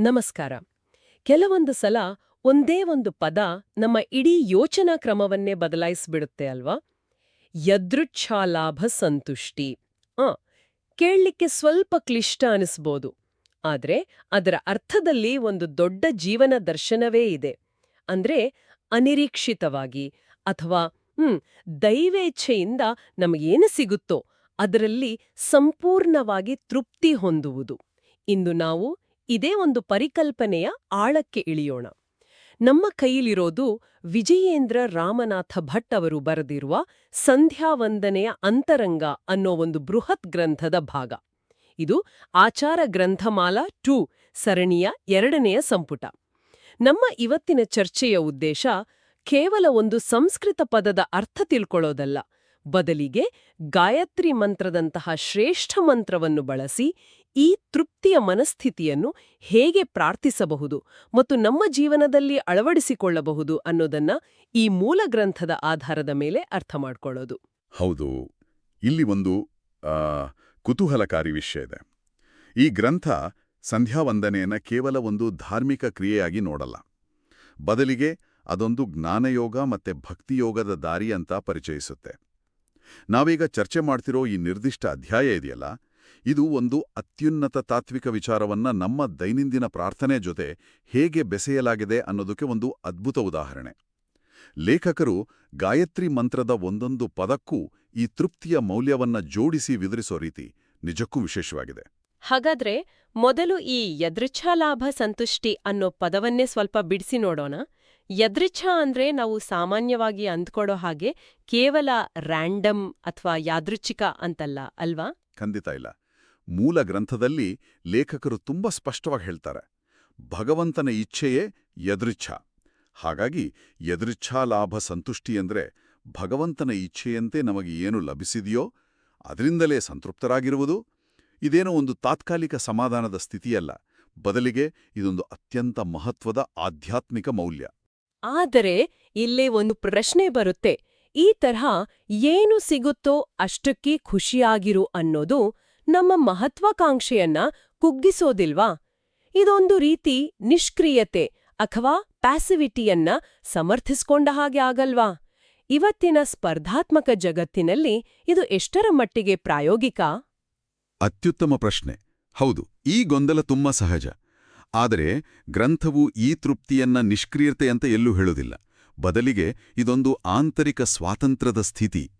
ನಮಸ್ಕಾರ. ಕೆಲವೊಂದು ಸಲ ಒಂದೇ ಒಂದು ಪದ ನಮ್ಮ ಇಡೀ ಯೋಚನಾ ಕ್ರಮವನ್ನೇ ಬದಲಾಯಿಸ್ಬಿಡುತ್ತೆ ಅಲ್ವಾ? ಯದೃಚ್ಛಾಲಾಭ ಸಂತುಷ್ಟಿ. ಆ, ಕೇಳಲಿಕ್ಕೆ ಸ್ವಲ್ಪ ಕ್ಲಿಷ್ಟ ಅನಿಸ್ಬೋದು. ಆದ್ರೆ ಅದರ ಅರ್ಥದಲ್ಲಿ ಒಂದು ದೊಡ್ಡ ಜೀವನ ದರ್ಶನವೇ ಇದೆ. ಅಂದ್ರೆ ಅನಿರೀಕ್ಷಿತವಾಗಿ ಅಥವಾ, ಹ್ಮ್, ದೈವೇಚ್ಛೆಯಿಂದ ನಮಗೇನು ಸಿಗುತ್ತೋ ಅದರಲ್ಲಿ ಸಂಪೂರ್ಣವಾಗಿ ತೃಪ್ತಿ ಹೊಂದುವುದು. ಇಂದು ನಾವು ಇದೇ ಒಂದು ಪರಿಕಲ್ಪನೆಯ ಆಳಕ್ಕೆ ಇಳಿಯೋಣ. ನಮ್ಮ ಕೈಲಿರೋದು ವಿಜಯೇಂದ್ರ ರಾಮನಾಥ ಭಟ್ ಅವರು ಬರೆದಿರುವ ಸಂಧ್ಯಾವಂದನೆಯ ಅಂತರಂಗ ಅನ್ನೋ ಒಂದು ಬೃಹತ್ ಗ್ರಂಥದ ಭಾಗ. ಇದು ಆಚಾರ ಗ್ರಂಥಮಾಲಾ ಟು ಸರಣಿಯ ಎರಡನೆಯ ಸಂಪುಟ. ನಮ್ಮ ಇವತ್ತಿನ ಚರ್ಚೆಯ ಉದ್ದೇಶ ಕೇವಲ ಒಂದು ಸಂಸ್ಕೃತ ಪದದ ಅರ್ಥ ತಿಳ್ಕೊಳ್ಳೋದಲ್ಲ. ಬದಲಿಗೆ ಗಾಯತ್ರಿ ಮಂತ್ರದಂತಹ ಶ್ರೇಷ್ಠ ಮಂತ್ರವನ್ನು ಬಳಸಿ ಈ ತೃಪ್ತಿಯ ಮನಸ್ಥಿತಿಯನ್ನು ಹೇಗೆ ಪ್ರಾರ್ಥಿಸಬಹುದು ಮತ್ತು ನಮ್ಮ ಜೀವನದಲ್ಲಿ ಅಳವಡಿಸಿಕೊಳ್ಳಬಹುದು ಅನ್ನೋದನ್ನ ಈ ಮೂಲ ಗ್ರಂಥದ ಆಧಾರದ ಮೇಲೆ ಅರ್ಥ ಮಾಡಿಕೊಳ್ಳೋದು. ಹೌದು. ಇಲ್ಲಿ ಒಂದು ಕುತೂಹಲಕಾರಿ ವಿಷಯ ಇದೆ. ಈ ಗ್ರಂಥ ಸಂಧ್ಯಾವಂದನೆಯನ್ನ ಕೇವಲ ಒಂದು ಧಾರ್ಮಿಕ ಕ್ರಿಯೆಯಾಗಿ ನೋಡಲ್ಲ. ಬದಲಿಗೆ ಅದೊಂದು ಜ್ಞಾನಯೋಗ ಮತ್ತೆ ಭಕ್ತಿಯೋಗದ ದಾರಿ ಅಂತ ಪರಿಚಯಿಸುತ್ತೆ. ನಾವೀಗ ಚರ್ಚೆ ಮಾಡ್ತಿರೋ ಈ ನಿರ್ದಿಷ್ಟ ಅಧ್ಯಾಯ ಇದೆಯಲ್ಲ? ಇದು ಒಂದು ಅತ್ಯುನ್ನತ ತಾತ್ವಿಕ ವಿಚಾರವನ್ನ ನಮ್ಮ ದೈನಂದಿನ ಪ್ರಾರ್ಥನೆ ಜೊತೆ ಹೇಗೆ ಬೆಸೆಯಲಾಗಿದೆ ಅನ್ನೋದಕ್ಕೆ ಒಂದು ಅದ್ಭುತ ಉದಾಹರಣೆ. ಲೇಖಕರು ಗಾಯತ್ರಿ ಮಂತ್ರದ ಒಂದೊಂದು ಪದಕ್ಕೂ ಈ ತೃಪ್ತಿಯ ಮೌಲ್ಯವನ್ನ ಜೋಡಿಸಿ ವಿವರಿಸೋ ರೀತಿ ನಿಜಕ್ಕೂ ವಿಶೇಷವಾಗಿದೆ. ಹಾಗಾದ್ರೆ ಮೊದಲು ಈ ಯದೃಚ್ಛಾಲಾಭ ಸಂತುಷ್ಟಿ ಅನ್ನೋ ಪದವನ್ನೇ ಸ್ವಲ್ಪ ಬಿಡಿಸಿ ನೋಡೋಣ. ಯದೃಚ್ಛ ಅಂದ್ರೆ ನಾವು ಸಾಮಾನ್ಯವಾಗಿ ಅಂದ್ಕೊಡೋ ಹಾಗೆ ಕೇವಲ ರ್ಯಾಂಡಮ್ ಅಥವಾ ಯಾದೃಚ್ಛಿಕ ಅಂತಲ್ಲ, ಅಲ್ವಾ? ಖಂಡಿತ ಇಲ್ಲ. ಮೂಲ ಗ್ರಂಥದಲ್ಲಿ ಲೇಖಕರು ತುಂಬಾ ಸ್ಪಷ್ಟವಾಗಿ ಹೇಳ್ತಾರೆ. ಭಗವಂತನ ಇಚ್ಛೆಯೇ ಯದೃಚ್ಛ. ಹಾಗಾಗಿ ಯದೃಚ್ಛಾಲಾಭ ಸಂತುಷ್ಟಿ ಅಂದ್ರೆ ಭಗವಂತನ ಇಚ್ಛೆಯಂತೆ ನಮಗೆ ಏನು ಲಭಿಸಿದೆಯೋ ಅದರಿಂದಲೇ ಸಂತೃಪ್ತರಾಗಿರುವುದು. ಇದೇನೋ ಒಂದು ತಾತ್ಕಾಲಿಕ ಸಮಾಧಾನದ ಸ್ಥಿತಿಯಲ್ಲ. ಬದಲಿಗೆ ಇದೊಂದು ಅತ್ಯಂತ ಮಹತ್ವದ ಆಧ್ಯಾತ್ಮಿಕ ಮೌಲ್ಯ. ಆದರೆ ಇಲ್ಲೇ ಒಂದು ಪ್ರಶ್ನೆ ಬರುತ್ತೆ. ಈ ತರಹ ಏನು ಸಿಗುತ್ತೋ ಅಷ್ಟಕ್ಕೆ ಖುಷಿಯಾಗಿರು ಅನ್ನೋದು ನಮ್ಮ ಮಹತ್ವಾಕಾಂಕ್ಷೆಯನ್ನ ಕುಗ್ಗಿಸೋದಿಲ್ವಾ? ಇದೊಂದು ರೀತಿ ನಿಷ್ಕ್ರಿಯತೆ ಅಥವಾ ಪ್ಯಾಸಿವಿಟಿಯನ್ನ ಸಮರ್ಥಿಸ್ಕೊಂಡ ಹಾಗೆ ಆಗಲ್ವಾ? ಇವತ್ತಿನ ಸ್ಪರ್ಧಾತ್ಮಕ ಜಗತ್ತಿನಲ್ಲಿ ಇದು ಎಷ್ಟರ ಮಟ್ಟಿಗೆ ಪ್ರಾಯೋಗಿಕ? ಅತ್ಯುತ್ತಮ ಪ್ರಶ್ನೆ. ಹೌದು, ಈ ಗೊಂದಲ ತುಂಬಾ ಸಹಜ. ಆದರೆ ಗ್ರಂಥವು ಈ ತೃಪ್ತಿಯನ್ನ ನಿಷ್ಕ್ರಿಯತೆ ಅಂತ ಎಲ್ಲೂ ಹೇಳುವುದಿಲ್ಲ. ಬದಲಿಗೆ ಇದೊಂದು ಆಂತರಿಕ ಸ್ವಾತಂತ್ರ್ಯದ ಸ್ಥಿತಿ.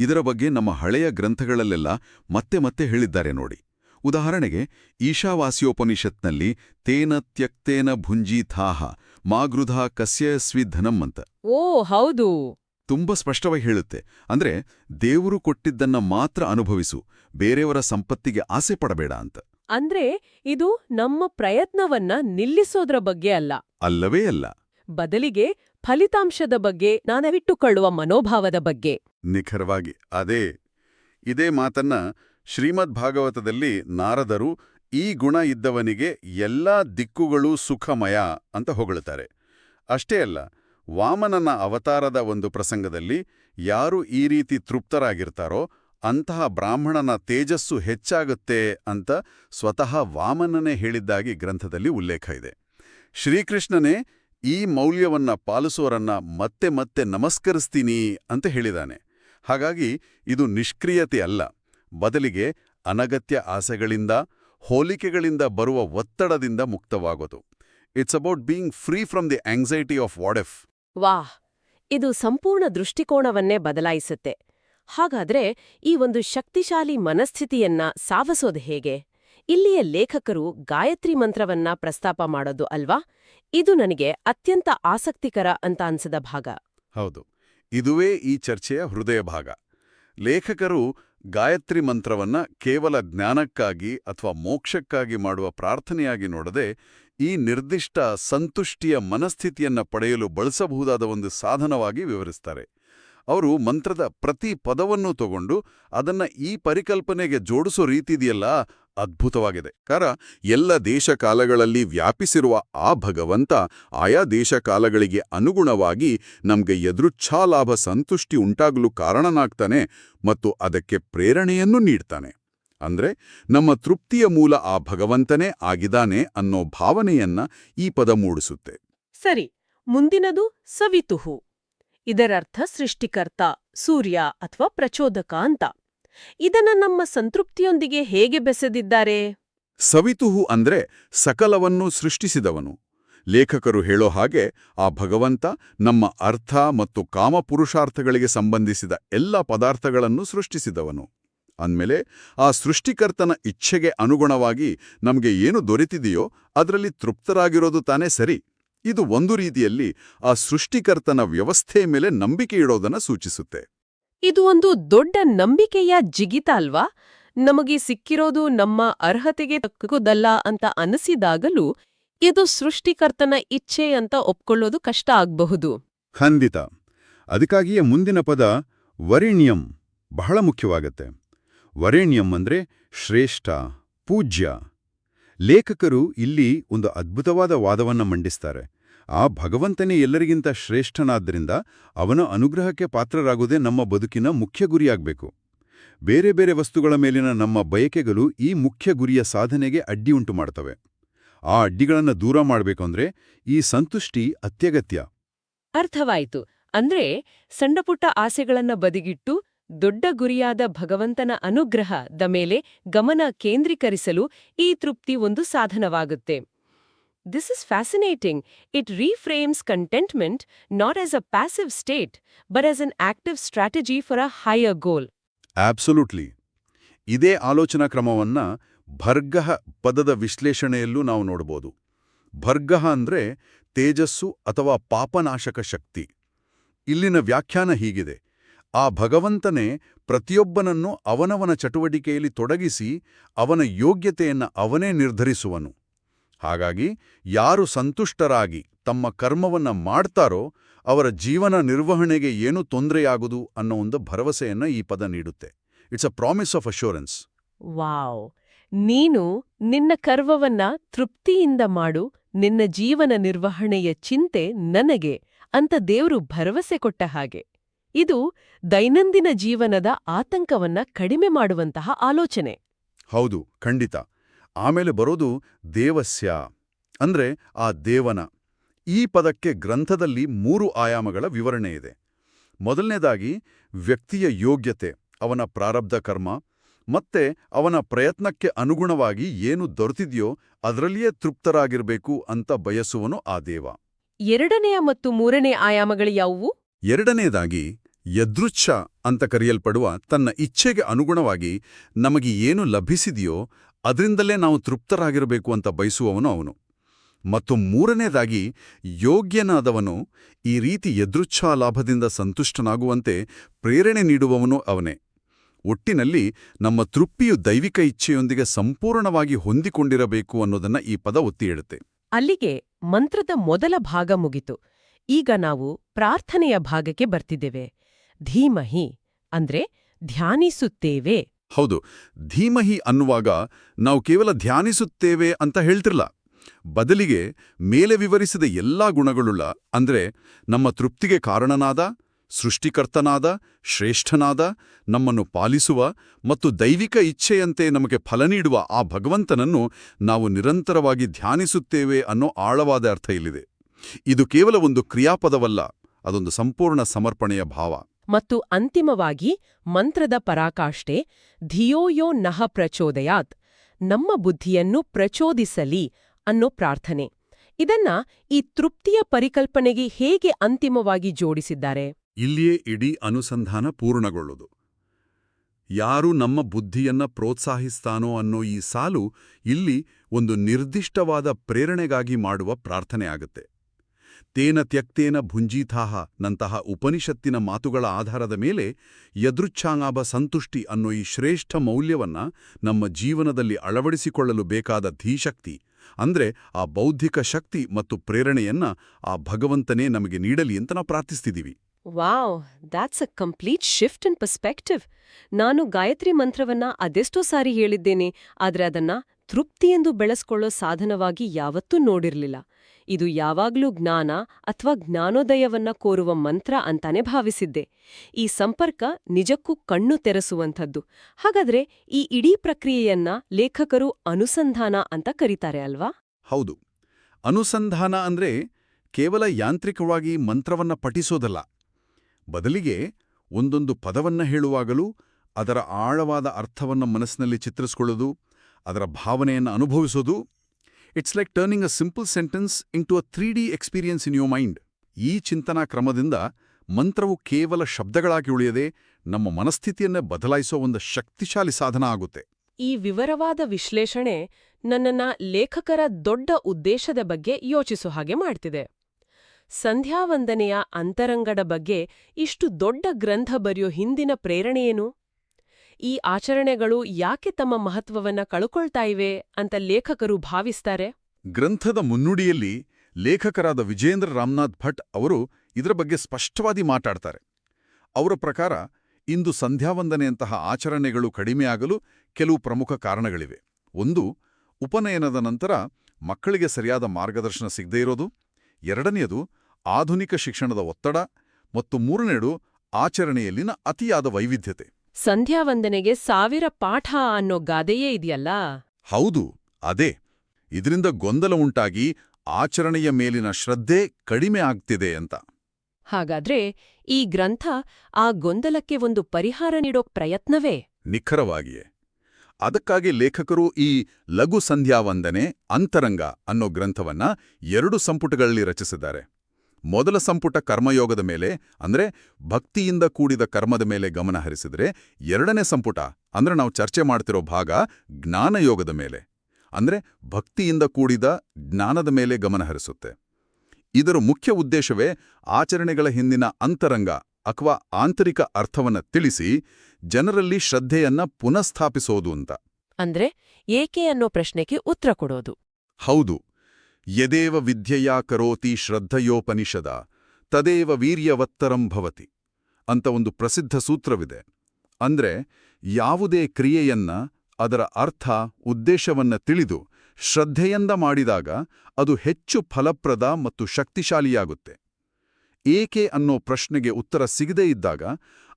ಇದರ ಬಗ್ಗೆ ನಮ್ಮ ಹಳೆಯ ಗ್ರಂಥಗಳಲ್ಲೆಲ್ಲ ಮತ್ತೆ ಮತ್ತೆ ಹೇಳಿದ್ದಾರೆ ನೋಡಿ. ಉದಾಹರಣೆಗೆ ಈಶಾವಾಸ್ಯೋಪನಿಷತ್ನಲ್ಲಿ ತೇನ ತ್ಯಕ್ತೇನ ಭುಂಜೀಥಾಹ ಮಾಗೃಧಾ ಕಸ್ಯಸ್ವಿ ಧನಂ ಅಂತ. ಓ ಹೌದು. ತುಂಬ ಸ್ಪಷ್ಟವಾಗಿ ಹೇಳುತ್ತೆ. ಅಂದ್ರೆ ದೇವರು ಕೊಟ್ಟಿದ್ದನ್ನ ಮಾತ್ರ ಅನುಭವಿಸು ಬೇರೆಯವರ ಸಂಪತ್ತಿಗೆ ಆಸೆ ಪಡಬೇಡ ಅಂತ. ಅಂದ್ರೆ ಇದು ನಮ್ಮ ಪ್ರಯತ್ನವನ್ನ ನಿಲ್ಲಿಸೋದ್ರ ಬಗ್ಗೆ ಅಲ್ಲ. ಅಲ್ಲವೇ ಅಲ್ಲ. ಬದಲಿಗೆ ಫಲಿತಾಂಶದ ಬಗ್ಗೆ ನಾನವಿಟ್ಟುಕೊಳ್ಳುವ ಮನೋಭಾವದ ಬಗ್ಗೆ. ನಿಖರವಾಗಿ ಅದೇ ಇದೇ ಮಾತನ್ನ ಶ್ರೀಮದ್ ಭಾಗವತದಲ್ಲಿ ನಾರದರು ಈ ಗುಣ ಇದ್ದವನಿಗೆ ಎಲ್ಲಾ ದಿಕ್ಕುಗಳೂ ಸುಖಮಯ ಅಂತ ಹೊಗಳುತ್ತಾರೆ. ಅಷ್ಟೇ ಅಲ್ಲ ವಾಮನನ ಅವತಾರದ ಒಂದು ಪ್ರಸಂಗದಲ್ಲಿ ಯಾರು ಈ ರೀತಿ ತೃಪ್ತರಾಗಿರ್ತಾರೋ ಅಂತಹ ಬ್ರಾಹ್ಮಣನ ತೇಜಸ್ಸು ಹೆಚ್ಚಾಗುತ್ತೆ ಅಂತ ಸ್ವತಃ ವಾಮನನೇ ಹೇಳಿದ್ದಾಗಿ ಗ್ರಂಥದಲ್ಲಿ ಉಲ್ಲೇಖ ಇದೆ. ಶ್ರೀಕೃಷ್ಣನೇ ಈ ಮೌಲ್ಯವನ್ನ ಪಾಲಿಸೋರನ್ನ ಮತ್ತೆ ಮತ್ತೆ ನಮಸ್ಕರಿಸ್ತೀನಿ ಅಂತ ಹೇಳಿದಾನೆ. ಹಾಗಾಗಿ ಇದು ನಿಷ್ಕ್ರಿಯತೆ ಅಲ್ಲ. ಬದಲಿಗೆ ಅನಗತ್ಯ ಆಸೆಗಳಿಂದ, ಹೋಲಿಕೆಗಳಿಂದ ಬರುವ ಒತ್ತಡದಿಂದ ಮುಕ್ತವಾಗೋದು. It's about being free from the anxiety of ವಾಡೆಫ್ ವಾಹ್! ಇದು ಸಂಪೂರ್ಣ ದೃಷ್ಟಿಕೋನವನ್ನೇ ಬದಲಾಯಿಸುತ್ತೆ. ಹಾಗಾದ್ರೆ ಈ ಒಂದು ಶಕ್ತಿಶಾಲಿ ಮನಸ್ಥಿತಿಯನ್ನ ಸಾವಸೋದು ಹೇಗೆ? ಇಲ್ಲಿಯ ಲೇಖಕರು ಗಾಯತ್ರಿ ಮಂತ್ರವನ್ನ ಪ್ರಸ್ತಾಪ ಮಾಡೋದು ಅಲ್ವಾ? ಇದು ನನಗೆ ಅತ್ಯಂತ ಆಸಕ್ತಿಕರ ಅಂತ ಅನ್ಸದ ಭಾಗ. ಹೌದು. ಇದುವೇ ಈ ಚರ್ಚೆಯ ಹೃದಯ ಭಾಗ. ಲೇಖಕರು ಗಾಯತ್ರಿ ಮಂತ್ರವನ್ನ ಕೇವಲ ಜ್ಞಾನಕ್ಕಾಗಿ ಅಥವಾ ಮೋಕ್ಷಕ್ಕಾಗಿ ಮಾಡುವ ಪ್ರಾರ್ಥನೆಯಾಗಿ ನೋಡದೆ ಈ ನಿರ್ದಿಷ್ಟ ಸಂತುಷ್ಟಿಯ ಮನಸ್ಥಿತಿಯನ್ನ ಪಡೆಯಲು ಬಳಸಬಹುದಾದ ಒಂದು ಸಾಧನವಾಗಿ ವಿವರಿಸ್ತಾರೆ. ಅವರು ಮಂತ್ರದ ಪ್ರತಿ ಪದವನ್ನೂ ತಗೊಂಡು ಅದನ್ನ ಈ ಪರಿಕಲ್ಪನೆಗೆ ಜೋಡಿಸೋ ರೀತಿದೆಯಲ್ಲ, ಅದ್ಭುತವಾಗಿದೆ. ಕಾರ ಎಲ್ಲ ದೇಶಕಾಲಗಳಲ್ಲಿ ವ್ಯಾಪಿಸಿರುವ ಆ ಭಗವಂತ ಆಯಾ ದೇಶಕಾಲಗಳಿಗೆ ಅನುಗುಣವಾಗಿ ನಮ್ಗೆ ಎದುರುಚ್ಛಾಲಾಭ ಸಂತುಷ್ಟಿ ಉಂಟಾಗಲು ಕಾರಣನಾಗ್ತಾನೆ ಮತ್ತು ಅದಕ್ಕೆ ಪ್ರೇರಣೆಯನ್ನು ನೀಡ್ತಾನೆ. ಅಂದ್ರೆ, ನಮ್ಮ ತೃಪ್ತಿಯ ಮೂಲ ಆ ಭಗವಂತನೇ ಆಗಿದಾನೆ ಅನ್ನೋ ಭಾವನೆಯನ್ನ ಈ ಪದ ಮೂಡಿಸುತ್ತೆ. ಸರಿ, ಮುಂದಿನದು ಸವಿತುಹು. ಇದರರ್ಥ ಸೃಷ್ಟಿಕರ್ತ, ಸೂರ್ಯ ಅಥವಾ ಪ್ರಚೋದಕ ಅಂತ. ಇದನ್ನ ನಮ್ಮ ಸಂತೃಪ್ತಿಯೊಂದಿಗೆ ಹೇಗೆ ಬೆಸೆದಿದ್ದಾರೆ? ಸವಿತುಹು ಅಂದ್ರೆ ಸಕಲವನ್ನು ಸೃಷ್ಟಿಸಿದವನು. ಲೇಖಕರು ಹೇಳೋ ಹಾಗೆ ಆ ಭಗವಂತ ನಮ್ಮ ಅರ್ಥ ಮತ್ತು ಕಾಮಪುರುಷಾರ್ಥಗಳಿಗೆ ಸಂಬಂಧಿಸಿದ ಎಲ್ಲ ಪದಾರ್ಥಗಳನ್ನು ಸೃಷ್ಟಿಸಿದವನು. ಅಂದ್ಮೇಲೆ ಆ ಸೃಷ್ಟಿಕರ್ತನ ಇಚ್ಛೆಗೆ ಅನುಗುಣವಾಗಿ ನಮಗೆ ಏನು ದೊರೆತಿದೆಯೋ ಅದರಲ್ಲಿ ತೃಪ್ತರಾಗಿರೋದು ತಾನೇ ಸರಿ. ಇದು ಒಂದು ರೀತಿಯಲ್ಲಿ ಆ ಸೃಷ್ಟಿಕರ್ತನ ವ್ಯವಸ್ಥೆ ಮೇಲೆ ನಂಬಿಕೆ ಇಡೋದನ್ನ ಸೂಚಿಸುತ್ತೆ. ಇದು ಒಂದು ದೊಡ್ಡ ನಂಬಿಕೆಯ ಜಿಗಿತ ಅಲ್ವಾ? ನಮಗೆ ಸಿಕ್ಕಿರೋದು ನಮ್ಮ ಅರ್ಹತೆಗೆ ತಕ್ಕುದಲ್ಲ ಅಂತ ಅನಿಸಿದಾಗಲೂ ಇದು ಸೃಷ್ಟಿಕರ್ತನ ಇಚ್ಛೆ ಅಂತ ಒಪ್ಕೊಳ್ಳೋದು ಕಷ್ಟ ಆಗ್ಬಹುದು. ಖಂಡಿತ. ಅದಕ್ಕಾಗಿಯೇ ಮುಂದಿನ ಪದ ವರಿಣ್ಯಂ ಬಹಳ ಮುಖ್ಯವಾಗತ್ತೆ. ವರಿಣ್ಯಂ ಅಂದ್ರೆ ಶ್ರೇಷ್ಠ ಪೂಜ್ಯ. ಲೇಖಕರು ಇಲ್ಲಿ ಒಂದು ಅದ್ಭುತವಾದ ವಾದವನ್ನ ಮಂಡಿಸ್ತಾರೆ. ಆ ಭಗವಂತನೇ ಎಲ್ಲರಿಗಿಂತ ಶ್ರೇಷ್ಠನಾದ್ದರಿಂದ ಅವನ ಅನುಗ್ರಹಕ್ಕೆ ಪಾತ್ರರಾಗುವುದೇ ನಮ್ಮ ಬದುಕಿನ ಮುಖ್ಯ ಗುರಿಯಾಗಬೇಕು. ಬೇರೆ ಬೇರೆ ವಸ್ತುಗಳ ಮೇಲಿನ ನಮ್ಮ ಬಯಕೆಗಳು ಈ ಮುಖ್ಯ ಗುರಿಯ ಸಾಧನೆಗೆ ಅಡ್ಡಿ ಉಂಟು ಮಾಡ್ತವೆ. ಆ ಅಡ್ಡಿಗಳನ್ನು ದೂರ ಮಾಡಬೇಕಂದ್ರೆ ಈ ಸಂತುಷ್ಟಿ ಅತ್ಯಗತ್ಯ. ಅರ್ಥವಾಯಿತು. ಅಂದ್ರೆ ಸಣ್ಣಪುಟ್ಟ ಆಸೆಗಳನ್ನ ಬದಿಗಿಟ್ಟು ದೊಡ್ಡ ಗುರಿಯಾದ ಭಗವಂತನ ಅನುಗ್ರಹದ ಮೇಲೆ ಗಮನ ಕೇಂದ್ರೀಕರಿಸಲು ಈ ತೃಪ್ತಿ ಒಂದು ಸಾಧನವಾಗುತ್ತೆ. This is fascinating. It reframes contentment not as a passive state, but as an active strategy for a higher goal. Absolutely. ಇದೇ ಆಲೋಚನಾ ಕ್ರಮವನ್ನ ಭರ್ಗ ಪದದ ವಿಶ್ಲೇಷಣೆಯಲ್ಲೂ ನಾವು ನೋಡಬಹುದು ಭರ್ಗಃ ಅಂದ್ರೆ ತೇಜಸ್ಸು ಅಥವಾ ಪಾಪನಾಶಕ ಶಕ್ತಿ ಇಲ್ಲಿನ ವ್ಯಾಖ್ಯಾನ ಹೀಗಿದೆ ಆ ಭಗವಂತನೇ ಪ್ರತಿಯೊಬ್ಬನನ್ನು ಅವನವನ ಚಟುವಟಿಕೆಯಲ್ಲಿ ತೊಡಗಿಸಿ ಅವನ ಯೋಗ್ಯತೆಯನ್ನು ಅವನೇ ನಿರ್ಧರಿಸುವನು ಹಾಗಾಗಿ ಯಾರು ಸಂತುಷ್ಟರಾಗಿ ತಮ್ಮ ಕರ್ಮವನ್ನ ಮಾಡ್ತಾರೋ ಅವರ ಜೀವನ ನಿರ್ವಹಣೆಗೆ ಏನೂ ತೊಂದರೆಯಾಗುದು ಅನ್ನೋ ಒಂದು ಭರವಸೆಯನ್ನು ಈ ಪದ ನೀಡುತ್ತೆ. It's a promise of assurance wow. ನೀನು ನಿನ್ನ ಕರ್ಮವನ್ನ ತೃಪ್ತಿಯಿಂದ ಮಾಡು ನಿನ್ನ ಜೀವನ ನಿರ್ವಹಣೆಯ ಚಿಂತೆ ನನಗೆ ಅಂತ ದೇವರು ಭರವಸೆ ಕೊಟ್ಟ ಹಾಗೆ. ಇದು ದೈನಂದಿನ ಜೀವನದ ಆತಂಕವನ್ನ ಕಡಿಮೆ ಮಾಡುವಂತಹ ಆಲೋಚನೆ. ಹೌದು ಖಂಡಿತ. ಆಮೇಲೆ ಬರೋದು ದೇವಸ್ಯ ಅಂದ್ರೆ ಆ ದೇವನ. ಈ ಪದಕ್ಕೆ ಗ್ರಂಥದಲ್ಲಿ ಮೂರು ಆಯಾಮಗಳ ವಿವರಣೆ ಇದೆ. ಮೊದಲನೇದಾಗಿ ವ್ಯಕ್ತಿಯ ಯೋಗ್ಯತೆ ಅವನ ಪ್ರಾರಬ್ಧ ಕರ್ಮ ಮತ್ತೆ ಅವನ ಪ್ರಯತ್ನಕ್ಕೆ ಅನುಗುಣವಾಗಿ ಏನು ದೊರೆತಿದೆಯೋ ಅದರಲ್ಲಿಯೇ ತೃಪ್ತರಾಗಿರಬೇಕು ಅಂತ ಬಯಸುವನು ಆ ದೇವ. ಎರಡನೆಯ ಮತ್ತು ಮೂರನೇ ಆಯಾಮಗಳು ಯಾವುವು? ಎರಡನೇದಾಗಿ ಯದೃಚ್ಛ ಅಂತ ಕರೆಯಲ್ಪಡುವ ತನ್ನ ಇಚ್ಛೆಗೆ ಅನುಗುಣವಾಗಿ ನಮಗೆ ಏನು ಲಭಿಸಿದೆಯೋ ಅದರಿಂದಲೇ ನಾವು ತೃಪ್ತರಾಗಿರಬೇಕು ಅಂತ ಬಯಸುವವನು ಅವನು. ಮತ್ತು ಮೂರನೇದಾಗಿ, ಯೋಗ್ಯನಾದವನು ಈ ರೀತಿ ಯದೃಚ್ಛಾ ಲಾಭದಿಂದ ಸಂತುಷ್ಟನಾಗುವಂತೆ ಪ್ರೇರಣೆ ನೀಡುವವನು ಅವನೇ. ಒಟ್ಟಿನಲ್ಲಿ ನಮ್ಮ ತೃಪ್ತಿಯು ದೈವಿಕ ಇಚ್ಛೆಯೊಂದಿಗೆ ಸಂಪೂರ್ಣವಾಗಿ ಹೊಂದಿಕೊಂಡಿರಬೇಕು ಅನ್ನೋದನ್ನ ಈ ಪದ ಒತ್ತಿ ಹೇಳುತ್ತೆ. ಅಲ್ಲಿಗೆ ಮಂತ್ರದ ಮೊದಲ ಭಾಗ ಮುಗಿತು. ಈಗ ನಾವು ಪ್ರಾರ್ಥನೆಯ ಭಾಗಕ್ಕೆ ಬರ್ತಿದ್ದೇವೆ. ಧೀಮಹಿ ಅಂದ್ರೆ ಧ್ಯಾನಿಸುತ್ತೇವೆ. ಹೌದು, ಧೀಮಹಿ ಅನ್ನುವಾಗ ನಾವು ಕೇವಲ ಧ್ಯಾನಿಸುತ್ತೇವೆ ಅಂತ ಹೇಳ್ತಿರಲ್ಲ ಬದಲಿಗೆ ಮೇಲೆ ವಿವರಿಸಿದ ಎಲ್ಲಾ ಗುಣಗಳುಳ್ಳ, ಅಂದ್ರೆ ನಮ್ಮ ತೃಪ್ತಿಗೆ ಕಾರಣನಾದ, ಸೃಷ್ಟಿಕರ್ತನಾದ, ಶ್ರೇಷ್ಠನಾದ, ನಮ್ಮನ್ನು ಪಾಲಿಸುವ ಮತ್ತು ದೈವಿಕ ಇಚ್ಛೆಯಂತೆ ನಮಗೆ ಫಲ ನೀಡುವ ಆ ಭಗವಂತನನ್ನು ನಾವು ನಿರಂತರವಾಗಿ ಧ್ಯಾನಿಸುತ್ತೇವೆ ಅನ್ನೋ ಆಳವಾದ ಅರ್ಥ ಇಲ್ಲಿದೆ. ಇದು ಕೇವಲ ಒಂದು ಕ್ರಿಯಾಪದವಲ್ಲ, ಅದೊಂದು ಸಂಪೂರ್ಣ ಸಮರ್ಪಣೆಯ ಭಾವ. ಮತ್ತು ಅಂತಿಮವಾಗಿ ಮಂತ್ರದ ಪರಾಕಾಷ್ಠೆ ಧಿಯೋಯೋ ನಹ ಪ್ರಚೋದಯಾತ್, ನಮ್ಮ ಬುದ್ಧಿಯನ್ನು ಪ್ರಚೋದಿಸಲಿ ಅನ್ನೋ ಪ್ರಾರ್ಥನೆ. ಇದನ್ನ ಈ ತೃಪ್ತಿಯ ಪರಿಕಲ್ಪನೆಗೆ ಹೇಗೆ ಅಂತಿಮವಾಗಿ ಜೋಡಿಸಿದ್ದಾರೆ? ಇಲ್ಲಿಯೇ ಇಡೀ ಅನುಸಂಧಾನ ಪೂರ್ಣಗೊಳ್ಳುವುದು ಯಾರು ನಮ್ಮ ಬುದ್ಧಿಯನ್ನ ಪ್ರೋತ್ಸಾಹಿಸ್ತಾನೋ ಅನ್ನೋ ಈ ಸಾಲು ಇಲ್ಲಿ ಒಂದು ನಿರ್ದಿಷ್ಟವಾದ ಪ್ರೇರಣೆಗಾಗಿ ಮಾಡುವ ಪ್ರಾರ್ಥನೆ ಆಗುತ್ತೆ. ತೇನ ತ್ಯಕ್ತೇನ ಭುಂಜೀಥಾಹ ನಂತಹ ಉಪನಿಷತ್ತಿನ ಮಾತುಗಳ ಆಧಾರದ ಮೇಲೆ ಯದೃಚ್ಛಾಂಗಾಭ ಸಂತುಷ್ಟಿ ಅನ್ನೋ ಈ ಶ್ರೇಷ್ಠ ಮೌಲ್ಯವನ್ನ ನಮ್ಮ ಜೀವನದಲ್ಲಿ ಅಳವಡಿಸಿಕೊಳ್ಳಲು ಬೇಕಾದ ಧೀಶಕ್ತಿ, ಅಂದ್ರೆ ಆ ಬೌದ್ಧಿಕ ಶಕ್ತಿ ಮತ್ತು ಪ್ರೇರಣೆಯನ್ನ ಆ ಭಗವಂತನೇ ನಮಗೆ ನೀಡಲಿ ಅಂತ ನಾವು ಪ್ರಾರ್ಥಿಸ್ತಿದ್ದೀವಿ wow! That's a complete shift in perspective ನಾನು ಗಾಯತ್ರಿ ಮಂತ್ರವನ್ನ ಅದೆಷ್ಟೋ ಸಾರಿ ಹೇಳಿದ್ದೇನೆ, ಆದರೆ ಅದನ್ನ ತೃಪ್ತಿಯೆಂದು ಬೆಳೆಸ್ಕೊಳ್ಳೋ ಸಾಧನವಾಗಿ ಯಾವತ್ತೂ ನೋಡಿರ್ಲಿಲ್ಲ. ಇದು ಯಾವಾಗ್ಲೂ ಜ್ಞಾನ ಅಥವಾ ಜ್ಞಾನೋದಯವನ್ನ ಕೋರುವ ಮಂತ್ರ ಅಂತಾನೆ ಭಾವಿಸಿದ್ದೆ. ಈ ಸಂಪರ್ಕ ನಿಜಕ್ಕೂ ಕಣ್ಣು ತೆರೆಸುವಂಥದ್ದು. ಹಾಗಾದ್ರೆ ಈ ಇಡೀ ಪ್ರಕ್ರಿಯೆಯನ್ನ ಲೇಖಕರು ಅನುಸಂಧಾನ ಅಂತ ಕರೀತಾರೆ ಅಲ್ವಾ? ಹೌದು. ಅನುಸಂಧಾನ ಅಂದ್ರೆ ಕೇವಲ ಯಾಂತ್ರಿಕವಾಗಿ ಮಂತ್ರವನ್ನ ಪಠಿಸೋದಲ್ಲ. ಬದಲಿಗೆ ಒಂದೊಂದು ಪದವನ್ನ ಹೇಳುವಾಗಲೂ ಅದರ ಆಳವಾದ ಅರ್ಥವನ್ನ ಮನಸ್ಸಿನಲ್ಲಿ ಚಿತ್ರಿಸಿಕೊಳ್ಳೋದು, ಅದರ ಭಾವನೆಯನ್ನು ಅನುಭವಿಸೋದು it's like turning a simple sentence into a three D experience in your mind ಈ ಚಿಂತನಾ ಕ್ರಮದಿಂದ ಮಂತ್ರವು ಕೇವಲ ಶಬ್ದಗಳಾಗಿ ಉಳಿಯದೆ ನಮ್ಮ ಮನಸ್ಥಿತಿಯನ್ನೇ ಬದಲಾಯಿಸೋ ಒಂದು ಶಕ್ತಿಶಾಲಿ ಸಾಧನ ಆಗುತ್ತೆ. ಈ ವಿವರವಾದ ವಿಶ್ಲೇಷಣೆ ನನ್ನನ್ನ ಲೇಖಕರ ದೊಡ್ಡ ಉದ್ದೇಶದ ಬಗ್ಗೆ ಯೋಚಿಸೋ ಹಾಗೆ ಮಾಡ್ತಿದೆ. ಸಂಧ್ಯಾವಂದನೆಯ ಅಂತರಂಗದ ಬಗ್ಗೆ ಇಷ್ಟು ದೊಡ್ಡ ಗ್ರಂಥ ಬರೆಯೋ ಹಿಂದಿನ ಪ್ರೇರಣೆಯೇನು ಈ ಆಚರಣೆಗಳು ಯಾಕೆ ತಮ್ಮ ಮಹತ್ವವನ್ನ ಕಳುಕೊಳ್ತಾ ಇವೆ ಅಂತ ಲೇಖಕರು ಭಾವಿಸ್ತಾರೆ? ಗ್ರಂಥದ ಮುನ್ನುಡಿಯಲ್ಲಿ ಲೇಖಕರಾದ ವಿಜೇಂದ್ರ ರಾಮನಾಥ್ ಭಟ್ ಅವರು ಇದರ ಬಗ್ಗೆ ಸ್ಪಷ್ಟವಾಗಿ ಮಾತಾಡ್ತಾರೆ. ಅವರ ಪ್ರಕಾರ, ಇಂದು ಸಂಧ್ಯಾವಂದನೆಯಂತಹ ಆಚರಣೆಗಳು ಕಡಿಮೆಯಾಗಲು ಕೆಲವು ಪ್ರಮುಖ ಕಾರಣಗಳಿವೆ. ಒಂದು, ಉಪನಯನದ ನಂತರ ಮಕ್ಕಳಿಗೆ ಸರಿಯಾದ ಮಾರ್ಗದರ್ಶನ ಸಿಗದೇ ಇರೋದು. ಎರಡನೆಯದು, ಆಧುನಿಕ ಶಿಕ್ಷಣದ ಒತ್ತಡ. ಮತ್ತು ಮೂರನೆಯದು, ಆಚರಣೆಯಲ್ಲಿನ ಅತಿಯಾದ ವೈವಿಧ್ಯತೆ. ಸಂಧ್ಯಾವಂದನೆಗೆ ಸಾವಿರ ಪಾಠ ಅನ್ನೋ ಗಾದೆಯೇ ಇದೆಯಲ್ಲ? ಹೌದು ಅದೇ. ಇದರಿಂದ ಗೊಂದಲ ಉಂಟಾಗಿ ಆಚರಣೆಯ ಮೇಲಿನ ಶ್ರದ್ಧೆ ಕಡಿಮೆ ಆಗ್ತಿದೆ ಅಂತ. ಹಾಗಾದ್ರೆ ಈ ಗ್ರಂಥ ಆ ಗೊಂದಲಕ್ಕೆ ಒಂದು ಪರಿಹಾರ ನೀಡೋ ಪ್ರಯತ್ನವೇ? ನಿಖರವಾಗಿಯೇ. ಅದಕ್ಕಾಗಿ ಲೇಖಕರು ಈ ಲಘು ಸಂಧ್ಯಾವಂದನೆ ಅಂತರಂಗ ಅನ್ನೋ ಗ್ರಂಥವನ್ನ ಎರಡು ಸಂಪುಟಗಳಲ್ಲಿ ರಚಿಸಿದ್ದಾರೆ. ಮೊದಲ ಸಂಪುಟ ಕರ್ಮಯೋಗದ ಮೇಲೆ ಅಂದ್ರೆ ಭಕ್ತಿಯಿಂದ ಕೂಡಿದ ಕರ್ಮದ ಮೇಲೆ ಗಮನ ಹರಿಸಿದರೆ ಎರಡನೇ ಸಂಪುಟ ಅಂದರೆ ನಾವು ಚರ್ಚೆ ಮಾಡ್ತಿರೋ ಭಾಗ ಜ್ಞಾನಯೋಗದ ಮೇಲೆ. ಅಂದ್ರೆ ಭಕ್ತಿಯಿಂದ ಕೂಡಿದ ಜ್ಞಾನದ ಮೇಲೆ ಗಮನ ಹರಿಸುತ್ತೆ. ಇದರ ಮುಖ್ಯ ಉದ್ದೇಶವೇ ಆಚರಣೆಗಳ ಹಿಂದಿನ ಅಂತರಂಗ ಅಥವಾ ಆಂತರಿಕ ಅರ್ಥವನ್ನ ತಿಳಿಸಿ ಜನರಲ್ಲಿ ಶ್ರದ್ಧೆಯನ್ನ ಪುನಃಸ್ಥಾಪಿಸೋದು ಅಂತ. ಅಂದ್ರೆ ಏಕೆ ಅನ್ನೋ ಪ್ರಶ್ನೆಗೆ ಉತ್ತರ ಕೊಡೋದು. ಹೌದು. ಯದೇವ ವಿದ್ಯೆಯಾ ಕರೋತಿ ಶ್ರದ್ಧಯೋಪನಿಷದ, ತದೇವ ವೀರ್ಯವತ್ತರಂ ಭವತಿ ಅಂತ ಒಂದು ಪ್ರಸಿದ್ಧ ಸೂತ್ರವಿದೆ. ಅಂದ್ರೆ ಯಾವುದೇ ಕ್ರಿಯೆಯನ್ನ ಅದರ ಅರ್ಥ, ಉದ್ದೇಶವನ್ನ ತಿಳಿದು ಶ್ರದ್ಧೆಯಿಂದ ಮಾಡಿದಾಗ ಅದು ಹೆಚ್ಚು ಫಲಪ್ರದ ಮತ್ತು ಶಕ್ತಿಶಾಲಿಯಾಗುತ್ತೆ. ಏಕೆ ಅನ್ನೋ ಪ್ರಶ್ನೆಗೆ ಉತ್ತರ ಸಿಗದೇ ಇದ್ದಾಗ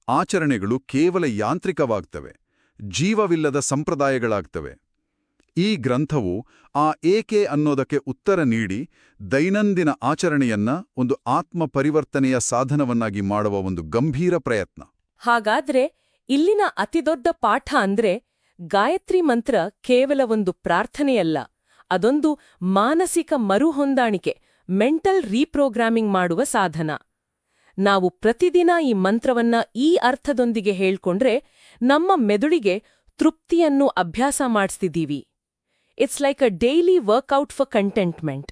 ಆಚರಣೆಗಳು ಕೇವಲ ಯಾಂತ್ರಿಕವಾಗ್ತವೆ, ಜೀವವಿಲ್ಲದ ಸಂಪ್ರದಾಯಗಳಾಗ್ತವೆ. ಈ ಗ್ರಂಥವು ಆ ಏಕೆ ಅನ್ನೋದಕ್ಕೆ ಉತ್ತರ ನೀಡಿ ದೈನಂದಿನ ಆಚರಣೆಯನ್ನ ಒಂದು ಆತ್ಮ ಪರಿವರ್ತನೆಯ ಸಾಧನವನ್ನಾಗಿ ಮಾಡುವ ಒಂದು ಗಂಭೀರ ಪ್ರಯತ್ನ. ಹಾಗಾದ್ರೆ ಇಲ್ಲಿನ ಅತಿದೊಡ್ಡ ಪಾಠ ಅಂದ್ರೆ ಗಾಯತ್ರಿ ಮಂತ್ರ ಕೇವಲ ಒಂದು ಪ್ರಾರ್ಥನೆಯಲ್ಲ, ಅದೊಂದು ಮಾನಸಿಕ ಮರುಹೊಂದಾಣಿಕೆ, ಮೆಂಟಲ್ ರೀಪ್ರೋಗ್ರಾಮಿಂಗ್ ಮಾಡುವ ಸಾಧನ. ನಾವು ಪ್ರತಿದಿನ ಈ ಮಂತ್ರವನ್ನ ಈ ಅರ್ಥದೊಂದಿಗೆ ಹೇಳ್ಕೊಂಡ್ರೆ ನಮ್ಮ ಮೆದುಳಿಗೆ ತೃಪ್ತಿಯನ್ನು ಅಭ್ಯಾಸ ಮಾಡಿಸ್ತಿದ್ದೀವಿ. It's like a daily workout for contentment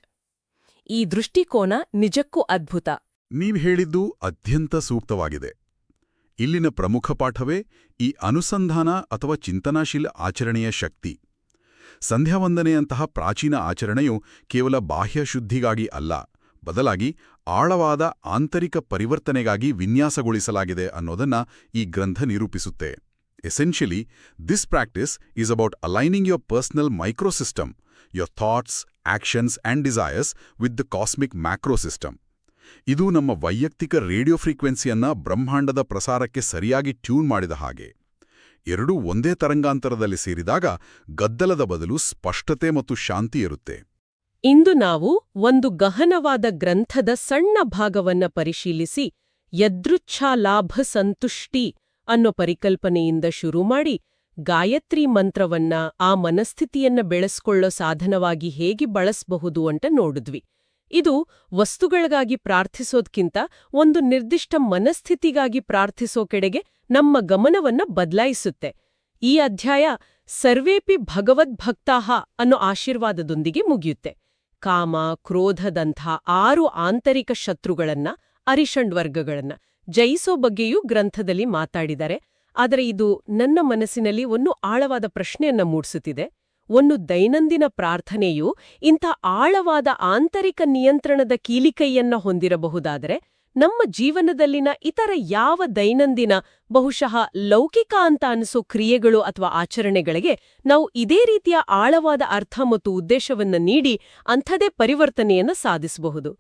ಈ ದೃಷ್ಟಿಕೋನ ನಿಜಕ್ಕೂ ಅದ್ಭುತ. ನೀವ್ ಹೇಳಿದ್ದು ಅತ್ಯಂತ ಸೂಕ್ತವಾಗಿದೆ. ಇಲ್ಲಿನ ಪ್ರಮುಖ ಪಾಠವೇ ಈ ಅನುಸಂಧಾನ ಅಥವಾ ಚಿಂತನಾಶೀಲ ಆಚರಣೆಯ ಶಕ್ತಿ. ಸಂಧ್ಯಾವಂದನೆಯಂತಹ ಪ್ರಾಚೀನ ಆಚರಣೆಯು ಕೇವಲ ಬಾಹ್ಯ ಶುದ್ಧಿಗಾಗಿ ಅಲ್ಲ, ಬದಲಾಗಿ ಆಳವಾದ ಆಂತರಿಕ ಪರಿವರ್ತನೆಗಾಗಿ ವಿನ್ಯಾಸಗೊಳಿಸಲಾಗಿದೆ ಅನ್ನೋದನ್ನ ಈ ಗ್ರಂಥ ನಿರೂಪಿಸುತ್ತೆ. Essentially this practice is about aligning your personal microsystem, your thoughts actions and desires with the cosmic macrosystem. ಇದು ನಮ್ಮ ವೈಯಕ್ತಿಕ ರೇಡಿಯೋ ಫ್ರೀಕ್ವೆನ್ಸಿಯನ್ನ ಬ್ರಹ್ಮಾಂಡದ ಪ್ರಸಾರಕ್ಕೆ ಸರಿಯಾಗಿ ಟ್ಯೂನ್ ಮಾಡಿದ ಹಾಗೆ ಎರಡೂ ಒಂದೇ ತರಂಗಾಂತರದಲ್ಲಿ ಸೇರಿದಾಗ ಗದ್ದಲದ ಬದಲು ಸ್ಪಷ್ಟತೆ ಮತ್ತು ಶಾಂತಿ ಇರುತ್ತೆ ಇಂದು ನಾವು ಒಂದು ಗಹನವಾದ ಗ್ರಂಥದ ಸಣ್ಣ ಭಾಗವನ್ನ ಪರಿಶೀಲಿಸಿ ಯದೃಚ್ಛಾಲಾಭ ಸಂತುಷ್ಟಿ ಅನ್ನೋ ಪರಿಕಲ್ಪನೆಯಿಂದ ಶುರು ಮಾಡಿ ಗಾಯತ್ರಿ ಮಂತ್ರವನ್ನ ಆ ಮನಸ್ಥಿತಿಯನ್ನ ಬೆಳೆಸ್ಕೊಳ್ಳೋ ಸಾಧನವಾಗಿ ಹೇಗೆ ಬಳಸಬಹುದು ಅಂತ ನೋಡಿದ್ವಿ. ಇದು ವಸ್ತುಗಳಿಗಾಗಿ ಪ್ರಾರ್ಥಿಸೋದ್ಕಿಂತ ಒಂದು ನಿರ್ದಿಷ್ಟ ಮನಸ್ಥಿತಿಗಾಗಿ ಪ್ರಾರ್ಥಿಸೋ ಕಡೆಗೆ ನಮ್ಮ ಗಮನವನ್ನ ಬದಲಾಯಿಸುತ್ತೆ. ಈ ಅಧ್ಯಾಯ ಸರ್ವೇಪಿ ಭಗವದ್ಭಕ್ತಾಹ ಅನ್ನೋ ಆಶೀರ್ವಾದದೊಂದಿಗೆ ಮುಗಿಯುತ್ತೆ. ಕಾಮ, ಕ್ರೋಧದಂಥ ಆರು ಆಂತರಿಕ ಶತ್ರುಗಳನ್ನ ಅರಿಷಂಡ್ವರ್ಗಗಳನ್ನ ಜಯಿಸೋ ಬಗ್ಗೆಯೂ ಗ್ರಂಥದಲ್ಲಿ ಮಾತಾಡಿದ್ದಾರೆ. ಆದರೆ ಇದು ನನ್ನ ಮನಸ್ಸಿನಲ್ಲಿ ಒಂದು ಆಳವಾದ ಪ್ರಶ್ನೆಯನ್ನ ಮೂಡಿಸುತ್ತಿದೆ. ಒಂದು ದೈನಂದಿನ ಪ್ರಾರ್ಥನೆಯು ಇಂಥ ಆಳವಾದ ಆಂತರಿಕ ನಿಯಂತ್ರಣದ ಕೀಲಿಕೈಯನ್ನ ಹೊಂದಿರಬಹುದಾದರೆ ನಮ್ಮ ಜೀವನದಲ್ಲಿನ ಇತರ ಯಾವ ದೈನಂದಿನ, ಬಹುಶಃ ಲೌಕಿಕ ಅಂತ ಅನಿಸೋ ಕ್ರಿಯೆಗಳು ಅಥವಾ ಆಚರಣೆಗಳಿಗೆ ನಾವು ಇದೇ ರೀತಿಯ ಆಳವಾದ ಅರ್ಥ ಮತ್ತು ಉದ್ದೇಶವನ್ನ ನೀಡಿ ಅಂಥದೇ ಪರಿವರ್ತನೆಯನ್ನ ಸಾಧಿಸಬಹುದು.